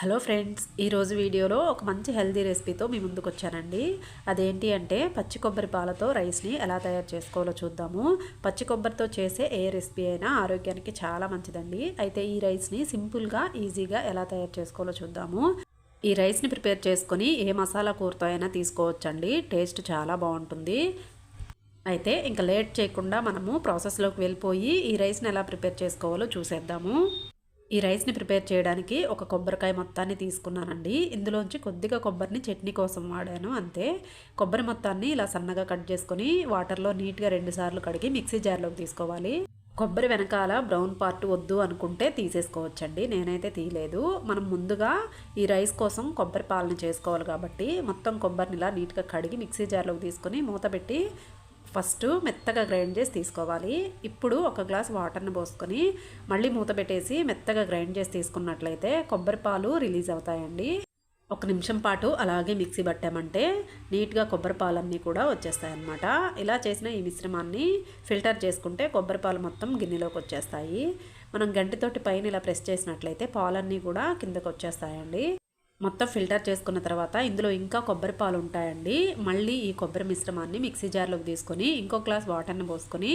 Hello friends ఈరోజు వీడియోలో ఒక మంచి హెల్దీ రెసిపీతో మీ ముందుకు వచ్చానండి. అదేంటి అంటే పచ్చి కొబ్బరి పాలతో రైస్ని ఎలా తయారు చేసుకోవాలో చూద్దాము. పచ్చి కొబ్బరితో చేసే ఏ రెసిపీ అయినా ఆరోగ్యానికి చాలా మంచిదండి. అయితే ఈ రైస్ని సింపుల్గా ఈజీగా ఎలా తయారు చేసుకోవాలో చూద్దాము. ఈ రైస్ని ప్రిపేర్ చేసుకొని ఏ మసాలా కూరతో అయినా తీసుకోవచ్చండి. టేస్ట్ చాలా బాగుంటుంది. అయితే ఇంకా లేట్ చేయకుండా మనము ప్రాసెస్లోకి వెళ్ళిపోయి ఈ రైస్ని ఎలా ప్రిపేర్ చేసుకోవాలో చూసేద్దాము. ఈ రైస్ని ప్రిపేర్ చేయడానికి ఒక కొబ్బరికాయ మొత్తాన్ని తీసుకున్నానండి. ఇందులోంచి కొద్దిగా కొబ్బరిని చట్నీ కోసం వాడాను అంతే. కొబ్బరి మొత్తాన్ని ఇలా సన్నగా కట్ చేసుకొని వాటర్లో నీట్గా రెండుసార్లు కడిగి మిక్సీ జార్లోకి తీసుకోవాలి. కొబ్బరి వెనకాల బ్రౌన్ పార్ట్ వద్దు అనుకుంటే తీసేసుకోవచ్చండి. నేనైతే తీయలేదు. మనం ముందుగా ఈ రైస్ కోసం కొబ్బరి పాలని చేసుకోవాలి కాబట్టి మొత్తం కొబ్బరిని ఇలా నీట్గా కడిగి మిక్సీ జార్లోకి తీసుకొని మూత పెట్టి ఫస్ట్ మెత్తగా గ్రైండ్ చేసి తీసుకోవాలి. ఇప్పుడు ఒక గ్లాస్ వాటర్ని పోసుకొని మళ్ళీ మూత పెట్టేసి మెత్తగా గ్రైండ్ చేసి తీసుకున్నట్లయితే కొబ్బరి పాలు రిలీజ్ అవుతాయండి. ఒక నిమిషం పాటు అలాగే మిక్సీ పట్టామంటే నీట్గా కొబ్బరి పాలన్నీ కూడా వచ్చేస్తాయి ఇలా చేసిన ఈ మిశ్రమాన్ని ఫిల్టర్ చేసుకుంటే కొబ్బరి పాలు మొత్తం గిన్నెలోకి వచ్చేస్తాయి. మనం గంటితోటి పైన ఇలా ప్రెస్ చేసినట్లయితే పాలన్నీ కూడా కిందకు వచ్చేస్తాయండి. మొత్తం ఫిల్టర్ చేసుకున్న తర్వాత ఇందులో ఇంకా కొబ్బరి పాలు ఉంటాయండి. మళ్ళీ ఈ కొబ్బరి మిశ్రమాన్ని మిక్సీ జార్లోకి తీసుకొని ఇంకో గ్లాస్ వాటర్ని పోసుకొని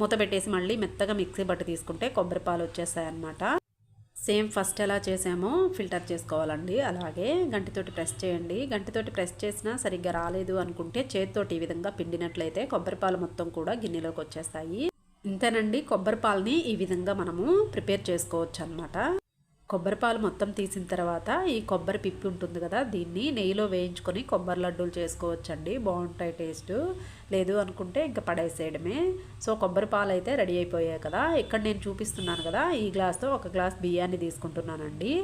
మూత పెట్టేసి మళ్ళీ మెత్తగా మిక్సీ బట్టి తీసుకుంటే కొబ్బరి పాలు వచ్చేస్తాయన్నమాట. సేమ్ ఫస్ట్ ఎలా చేసామో ఫిల్టర్ చేసుకోవాలండి. అలాగే గంటితోటి ప్రెస్ చేయండి. గంటితోటి ప్రెస్ చేసినా సరిగ్గా రాలేదు అనుకుంటే చేతితోటి ఈ విధంగా పిండినట్లయితే కొబ్బరి పాలు మొత్తం కూడా గిన్నెలోకి వచ్చేస్తాయి. ఇంతేనండి. కొబ్బరి పాలని ఈ విధంగా మనము ప్రిపేర్ చేసుకోవచ్చు అనమాట కొబ్బరి పాలు మొత్తం తీసిన తర్వాత ఈ కొబ్బరి పిప్పి ఉంటుంది కదా దీన్ని నెయ్యిలో వేయించుకొని కొబ్బరి లడ్డూలు చేసుకోవచ్చండి. బాగుంటాయి టేస్ట్. లేదు అనుకుంటే ఇంకా పడేసేయడమే. సో కొబ్బరి పాలు అయితే రెడీ అయిపోయాయి కదా. ఇక్కడ నేను చూపిస్తున్నాను కదా ఈ గ్లాస్తో ఒక గ్లాస్ బియ్యాన్ని తీసుకుంటున్నానండి.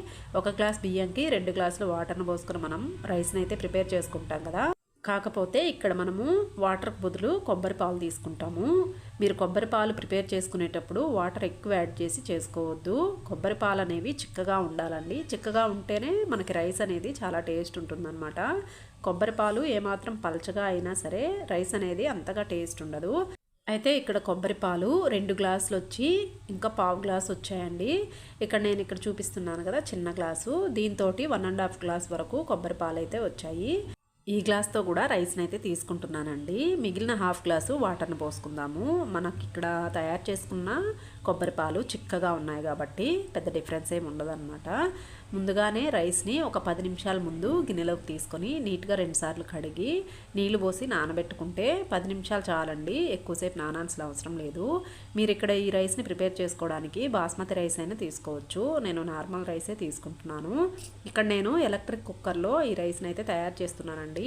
ఒక గ్లాస్ బియ్యంకి రెండు గ్లాసులు వాటర్ని పోసుకుని మనం రైస్ని అయితే ప్రిపేర్ చేసుకుంటాం కదా. కాకపోతే ఇక్కడ మనము వాటర్కి బదులు కొబ్బరి పాలు తీసుకుంటాము. మీరు కొబ్బరి పాలు ప్రిపేర్ చేసుకునేటప్పుడు వాటర్ ఎక్కువ యాడ్ చేసి చేసుకోవద్దు. కొబ్బరి పాలు అనేవి చిక్కగా ఉండాలండి. చిక్కగా ఉంటేనే మనకి రైస్ అనేది చాలా టేస్ట్ ఉంటుందన్నమాట. కొబ్బరి పాలు ఏమాత్రం పలచగా అయినా సరే రైస్ అనేది అంతగా టేస్ట్ ఉండదు. అయితే ఇక్కడ కొబ్బరి పాలు రెండు గ్లాసులు వచ్చి ఇంకా పావు గ్లాస్ వచ్చాయండి. ఇక్కడ నేను ఇక్కడ చూపిస్తున్నాను కదా చిన్న గ్లాసు. దీంతో వన్ అండ్ హాఫ్ గ్లాస్ వరకు కొబ్బరి పాలు అయితే వచ్చాయి. ఈ గ్లాస్తో కూడా రైస్ని అయితే తీసుకుంటున్నానండి. మిగిలిన హాఫ్ గ్లాసు వాటర్ని పోసుకుందాము. మనకి ఇక్కడ తయారు చేసుకున్న కొబ్బరి పాలు చిక్కగా ఉన్నాయి కాబట్టి పెద్ద డిఫరెన్స్ ఏమి ఉండదన్నమాట. ముందుగానే రైస్ని ఒక పది నిమిషాల ముందు గిన్నెలోకి తీసుకొని నీట్గా రెండుసార్లు కడిగి నీళ్ళు పోసి నానబెట్టుకుంటే పది నిమిషాలు చాలండి. ఎక్కువసేపు నానాల్సిన అవసరం లేదు. మీరు ఇక్కడ ఈ రైస్ని ప్రిపేర్ చేసుకోవడానికి బాస్మతి రైస్ అయినా తీసుకోవచ్చు. నేను నార్మల్ రైసే తీసుకుంటున్నాను. ఇక్కడ నేను ఎలక్ట్రిక్ కుక్కర్లో ఈ రైస్ని అయితే తయారు చేస్తున్నానండి.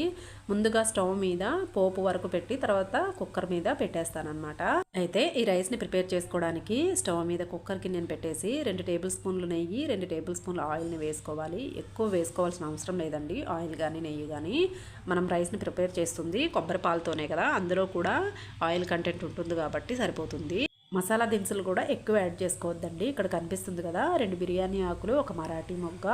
ముందుగా స్టవ్ మీద పోపు వరకు పెట్టి తర్వాత కుక్కర్ మీద పెట్టేస్తానమాట అయితే ఈ రైస్ని ప్రిపేర్ చేసుకోవడానికి స్టవ్ మీద కుక్కర్కి నేను పెట్టేసి రెండు టేబుల్ స్పూన్లు నెయ్యి రెండు టేబుల్ స్పూన్లు ఆయిల్ని వేసుకోవాలి. ఎక్కువ వేసుకోవాల్సిన అవసరం లేదండి. ఆయిల్ కానీ నెయ్యి కానీ మనం రైస్ని ప్రిపేర్ చేస్తుంది కొబ్బరి పాలతోనే కదా. అందులో కూడా ఆయిల్ కంటెంట్ ఉంటుంది కాబట్టి సరిపోతుంది. మసాలా దినుసులు కూడా ఎక్కువ యాడ్ చేసుకోవద్దండి. ఇక్కడ కనిపిస్తుంది కదా రెండు బిర్యానీ ఆకులు ఒక మరాఠీ మొగ్గ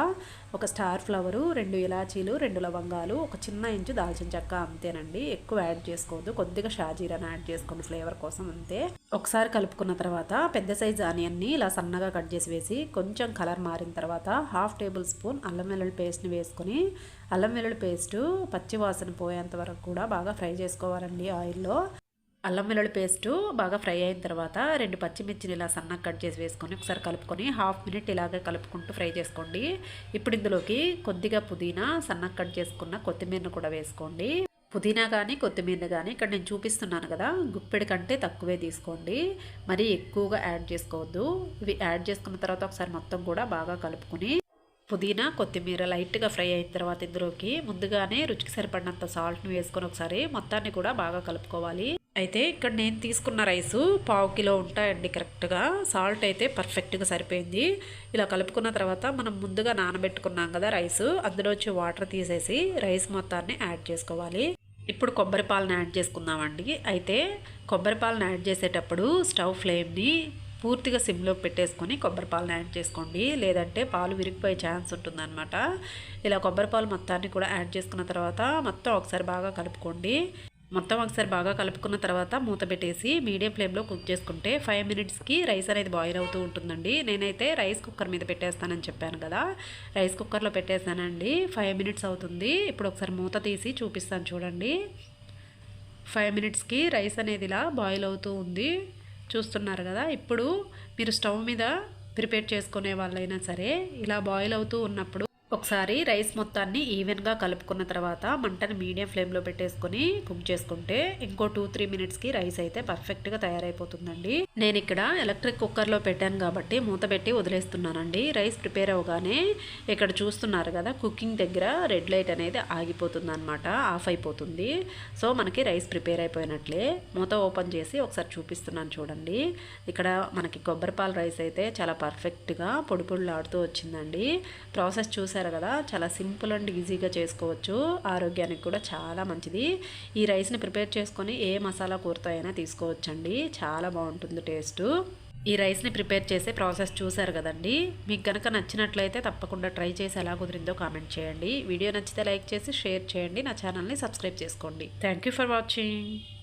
ఒక స్టార్ ఫ్లవరు రెండు ఇలాచీలు రెండు లవంగాలు ఒక చిన్న ఇంచు దాల్చిన చెక్క అంతేనండి. ఎక్కువ యాడ్ చేసుకోవద్దు. కొద్దిగా షాజీరాని యాడ్ చేసుకోండి ఫ్లేవర్ కోసం అంతే. ఒకసారి కలుపుకున్న తర్వాత పెద్ద సైజు ఆనియన్ని ఇలా సన్నగా కట్ చేసి వేసి కొంచెం కలర్ మారిన తర్వాత హాఫ్ టేబుల్ స్పూన్ అల్లం వెల్లుల్లి పేస్ట్ని వేసుకొని అల్లం వెల్లుల్లి పేస్టు పచ్చి వాసన పోయేంత వరకు కూడా బాగా ఫ్రై చేసుకోవాలండి ఆయిల్లో. అల్లం వెల్లుల్లి పేస్టు బాగా ఫ్రై అయిన తర్వాత రెండు పచ్చిమిర్చిని ఇలా సన్నగా కట్ చేసి వేసుకొని ఒకసారి కలుపుకొని హాఫ్ మినిట్ ఇలాగే కలుపుకుంటూ ఫ్రై చేసుకోండి. ఇప్పుడు ఇందులోకి కొద్దిగా పుదీనా సన్నగా కట్ చేసుకున్న కొత్తిమీరను కూడా వేసుకోండి. పుదీనా కానీ కొత్తిమీర కానీ ఇక్కడ నేను చూపిస్తున్నాను కదా గుప్పెడి కంటే తక్కువే తీసుకోండి. మరీ ఎక్కువగా యాడ్ చేసుకోవద్దు. ఇవి యాడ్ చేసుకున్న తర్వాత ఒకసారి మొత్తం కూడా బాగా కలుపుకొని పుదీనా కొత్తిమీర లైట్గా ఫ్రై అయిన తర్వాత ఇందులోకి ముందుగానే రుచికి సరిపడినంత సాల్ట్ని వేసుకొని ఒకసారి మొత్తాన్ని కూడా బాగా కలుపుకోవాలి. అయితే ఇక్కడ నేను తీసుకున్న రైసు పావు కిలో ఉంటాయండి కరెక్ట్గా. సాల్ట్ అయితే పర్ఫెక్ట్గా సరిపోయింది. ఇలా కలుపుకున్న తర్వాత మనం ముందుగా నానబెట్టుకున్నాం కదా రైసు. అందులోంచి వాటర్ తీసేసి రైస్ మొత్తాన్ని యాడ్ చేసుకోవాలి. ఇప్పుడు కొబ్బరి పాలను యాడ్ చేసుకుందామండి. అయితే కొబ్బరి పాలను యాడ్ చేసేటప్పుడు స్టవ్ ఫ్లేమ్ని పూర్తిగా సిమ్లోకి పెట్టేసుకొని కొబ్బరి పాలను యాడ్ చేసుకోండి. లేదంటే పాలు విరిగిపోయే ఛాన్స్ ఉంటుందన్నమాట. ఇలా కొబ్బరి పాలు మొత్తాన్ని కూడా యాడ్ చేసుకున్న తర్వాత మొత్తం ఒకసారి బాగా కలుపుకోండి. మొత్తం ఒకసారి బాగా కలుపుకున్న తర్వాత మూత పెట్టేసి మీడియం ఫ్లేమ్లో కుక్ చేసుకుంటే ఫైవ్ మినిట్స్కి రైస్ అనేది బాయిల్ అవుతూ ఉంటుందండి. నేనైతే రైస్ కుక్కర్ మీద పెట్టేస్తానని చెప్పాను కదా. రైస్ కుక్కర్లో పెట్టేస్తానండి ఫైవ్ మినిట్స్ అవుతుంది. ఇప్పుడు ఒకసారి మూత తీసి చూపిస్తాను చూడండి. ఫైవ్ మినిట్స్కి రైస్ అనేది ఇలా బాయిల్ అవుతూ ఉంది. చూస్తున్నారు కదా. ఇప్పుడు మీరు స్టవ్ మీద ప్రిపేర్ చేసుకునే వాళ్ళైనా సరే ఇలా బాయిల్ అవుతూ ఉన్నప్పుడు ఒకసారి రైస్ మొత్తాన్ని ఈవెన్గా కలుపుకున్న తర్వాత మంటని మీడియం ఫ్లేమ్లో పెట్టేసుకొని కుక్ చేసుకుంటే ఇంకో టూ త్రీ మినిట్స్కి రైస్ అయితే పర్ఫెక్ట్గా తయారైపోతుందండి. నేను ఇక్కడ ఎలక్ట్రిక్ కుక్కర్లో పెట్టాను కాబట్టి మూత పెట్టి వదిలేస్తున్నానండి. రైస్ ప్రిపేర్ అవగానే ఇక్కడ చూస్తున్నారు కదా కుకింగ్ దగ్గర రెడ్ లైట్ అనేది ఆగిపోతుంది అనమాట ఆఫ్ అయిపోతుంది. సో మనకి రైస్ ప్రిపేర్ అయిపోయినట్లే. మూత ఓపెన్ చేసి ఒకసారి చూపిస్తున్నాను చూడండి. ఇక్కడ మనకి కొబ్బరిపాల రైస్ అయితే చాలా పర్ఫెక్ట్గా పొడి పొడిలాడుతూ వచ్చిందండి. ప్రాసెస్ చూసారు? కదా చాలా సింపుల్ అండ్ ఈజీగా చేసుకోవచ్చు. ఆరోగ్యానికి కూడా చాలా మంచిది. ఈ రైస్ని ప్రిపేర్ చేసుకొని ఏ మసాలా కూరతో అయినా తీసుకోవచ్చండి. చాలా బాగుంటుంది టేస్ట్. ఈ రైస్ని ప్రిపేర్ చేసే ప్రాసెస్ చూసారు కదండి. మీకు కనుక నచ్చినట్లయితే తప్పకుండా ట్రై చేసి ఎలా కుదిరిందో కామెంట్ చేయండి. వీడియో నచ్చితే లైక్ చేసి షేర్ చేయండి. నా ఛానల్ని సబ్స్క్రైబ్ చేసుకోండి. Thank you for watching.